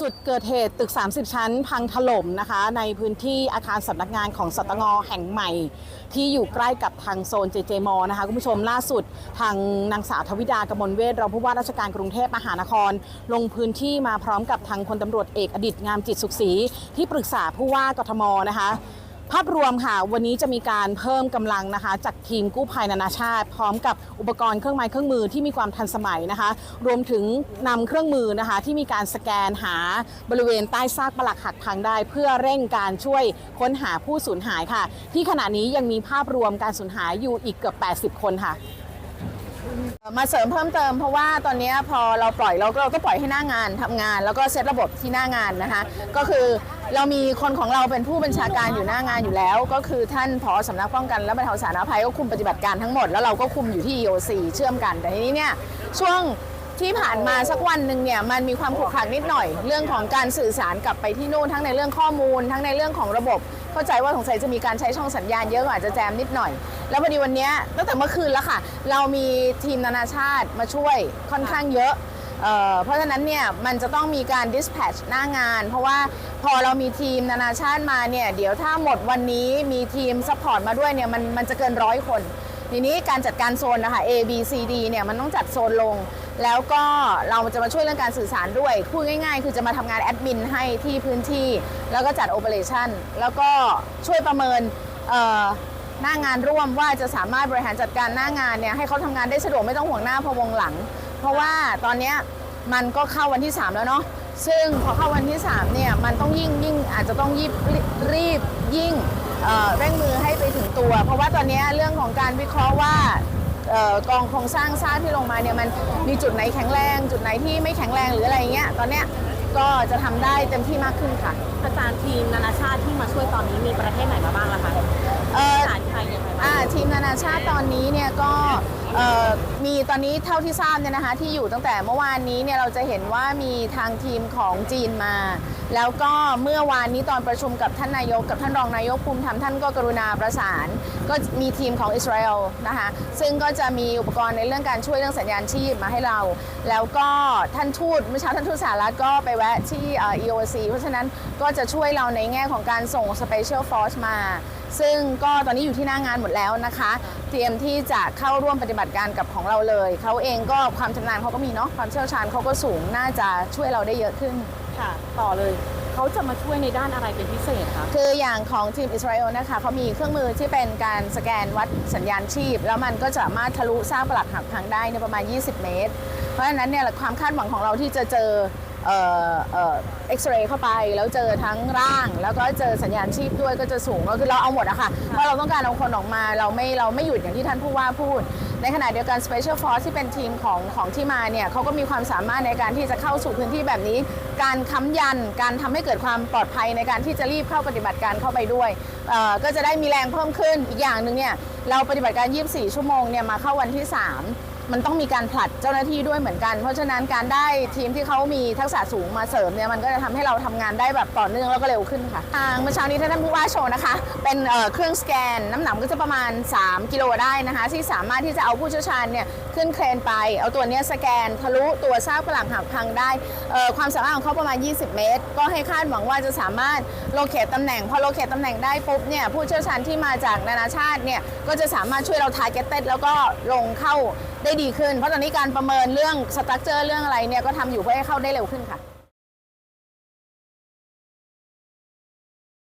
จุดเกิดเหตุตึก 30 ชั้น พังถล่มนะคะ ในพื้นที่อาคารสำนักงานของสตงแห่งใหม่ ที่อยู่ใกล้กับทางโซนเจเจมอนะคะ คุณผู้ชมล่าสุด ทางนางสาวทวิดากมลเวทรองผู้ว่าราชการกรุงเทพมหานคร ลงพื้นที่มาพร้อมกับทางพลตำรวจเอกอดิตงามจิตสุขศรีที่ปรึกษาผู้ว่ากทมนะคะ ภาพรวมค่ะ วันนี้จะมีการเพิ่มกำลังนะคะ จากทีมกู้ภัยนานาชาติ พร้อมกับอุปกรณ์เครื่องไม้เครื่องมือที่มีความทันสมัยนะคะ รวมถึงนำเครื่องมือนะคะ ที่มีการสแกนหาบริเวณใต้ซากปลักหักพังได้ เพื่อเร่งการช่วยค้นหาผู้สูญหายค่ะ ที่ขณะนี้ยังมีภาพรวมการสูญหายอยู่อีกเกือบ 80 คนค่ะ มาเสริมเพิ่มเติมเพราะว่าตอนนี้พอเราปล่อยเราก็เราก็ปล่อยให้หน้างานทำงาน แล้วก็เซตระบบที่หน้างานนะคะ ก็คือเรามีคนของเราเป็นผู้บัญชาการอยู่หน้างานอยู่แล้ว ก็คือท่านผอสำนักป้องกันและบรรเทาสาธารณภัยก็คุมปฏิบัติการทั้งหมดแล้วเราก็คุมอยู่ที่ EOC เชื่อมกันแต่ทีนี้เนี่ยช่วง ที่ผ่านมาสักวันหนึ่งเนี่ยมันมีความขรุขระนิดหน่อย เรื่องของการสื่อสารกลับไปที่นู่นทั้งในเรื่องข้อมูล ทั้งในเรื่องของระบบ เข้าใจว่าสงสัยจะมีการใช้ช่องสัญญาณเยอะกว่าจจะแจมนิดหน่อย แล้วพอดีวันนี้ตั้งแต่เมื่อคืนแล้วค่ะ เรามีทีมนานาชาติมาช่วยค่อนข้างเยอะเออเพราะฉะนั้นเนี่ยมันจะต้องมีการ dispatch หน้างาน เพราะว่าพอเรามีทีมนานาชาติมาเนี่ยเดี๋ยวถ้าหมดวันนี้มีทีม support มาด้วยเนี่ยมันมันจะเกินร้อยคนทีนี้การจัดการโซนนะคะ A B C D เนี่ยมันต้องจัดโซนลง แล้วก็เราจะมาช่วยเรื่องการสื่อสารด้วยพูดง่ายๆ คือจะมาทำงานแอดมินให้ที่พื้นที่ แล้วก็จัดโอเปอเรชั่นแล้วก็ช่วยประเมินเอ่อหน้างานร่วมว่าจะสามารถบริหารจัดการหน้างานเนี่ยให้เขาทำงานได้สะดวกไม่ต้องห่วงหน้าพะวงหลัง เพราะว่าตอนเนี้ยมันก็เข้าวันที่ 3 แล้วเนาะซึ่งพอเข้าวันที่ 3 เนี่ยมันต้องยิ่งยิ่งอาจจะต้องยิบรีบยิ่งเอ่อเร่งมือให้ไปถึงตัว เพราะว่าตอนเนี้ยเรื่องของการวิเคราะห์ว่า กองโครงสร้างซากที่ลงมาเนี่ยมันมีจุดไหนแข็งแรง จุดไหนที่ไม่แข็งแรงหรืออะไรเงี้ยตอนเนี้ยก็จะทำได้เต็มที่มากขึ้นค่ะ อาจารย์ทีมนานาชาติที่มาช่วยตอนนี้มีประเทศไหนมาบ้างล่ะคะเอ่อสารไทยยังไงบ้างอ่าทีมนานาชาติตอนนี้เนี่ยก็เอ่อมีตอนนี้เท่าที่ทราบเนี่ยนะคะที่อยู่ตั้งแต่เมื่อวานนี้เนี่ยเราจะเห็นว่ามีทางทีมของจีนมา แล้วก็เมื่อวานนี้ตอนประชุมกับท่านนายกกับท่านรองนายกภูมิธรรมท่านก็กรุณาประสาน ก็มีทีมของอิสราเอลนะคะซึ่งก็จะมีอุปกรณ์ในเรื่องการช่วยเรื่องสัญญาณชีพมาให้เรา แล้วก็ท่านทูตเมื่อเช้าท่านทูตสหรัฐก็ไปแวะที่เอ่อ EOC เพราะฉะนั้นก็จะช่วยเราในแง่ของการส่ง Special Force มา ซึ่งก็ตอนนี้อยู่ที่หน้างานหมดแล้วนะคะเตรียมที่จะเข้าร่วมปฏิบัติการกับของเราเลยเขาเองก็ความชำนาญเขาก็มีเนาะความเชี่ยวชาญเขาก็สูงน่าจะช่วยเราได้เยอะขึ้น ค่ะ ต่อเลย เขาจะมาช่วยในด้านอะไรเป็นพิเศษคะ คืออย่างของทีมอิสราเอลนะคะเขามีเครื่องมือที่เป็นการสแกนวัดสัญญาณชีพ แล้วมันก็จะสามารถทะลุสร้างปลักหักพังได้ในยประมาณ 20 เมตร เพราะฉะนั้นเนี่ยความคาดหวังของเราที่จะเจอ เอ่อเอ่อเอ็กซเรย์เข้าไป แล้วเจอทั้งร่าง แล้วก็เจอสัญญาณชีพด้วยก็จะสูงก็คือเราเอาหมดอะค่ะเพราะเราต้องการเอาคนออกมาเราไม่เราไม่หยุดอย่างที่ท่านผู้ว่าพูด ในขณะเดียวกัน Special Force ที่เป็นทีมของของที่มาเนี่ยเขาก็มีความสามารถในการที่จะเข้าสู่พื้นที่แบบนี้ การค้ำยันการทำให้เกิดความปลอดภัยในการที่จะรีบเข้าปฏิบัติการเข้าไปด้วยเอ่อก็จะได้มีแรงเพิ่มขึ้นอีกอย่างหนึ่งเนี่ยเราปฏิบัติการ 24 ชั่วโมงเนี่ยมาเข้าวันที่ 3 มันต้องมีการผลัดเจ้าหน้าที่ด้วยเหมือนกัน เพราะฉะนั้นการได้ทีมที่เขามีทักษะสูงมาเสริมเนี่ยมันก็จะทำให้เราทำงานได้แบบต่อเนื่องแล้วก็เร็วขึ้นค่ะ ทางเมื่อเช้านี้ท่านผู้ว่าโชว์นะคะ เป็นเครื่องสแกน น้ำหนักก็จะประมาณ 3 กิโลได้นะคะ ที่สามารถที่จะเอาผู้เชี่ยวชาญเนี่ย ขึ้นเครนไป เอาตัวนี้สแกนทะลุตัวซากปลักหักพังได้ ความสามารถของเขาประมาณ 20 เมตร ก็ให้คาดหวังว่าจะสามารถโลเคตตำแหน่ง พอโลเคตตำแหน่งได้ปุ๊บเนี่ยผู้เชี่ยวชาญที่มาจากนานาชาติเนี่ยก็จะสามารถช่วยเราทาร์เก็ตเต็ดแล้วก็ลงเข้าได้ดีขึ้น เพราะตอนนี้การประเมินเรื่องสตรัคเจอร์เรื่องอะไรเนี่ยก็ทำอยู่เพื่อให้เข้าได้เร็วขึ้นค่ะ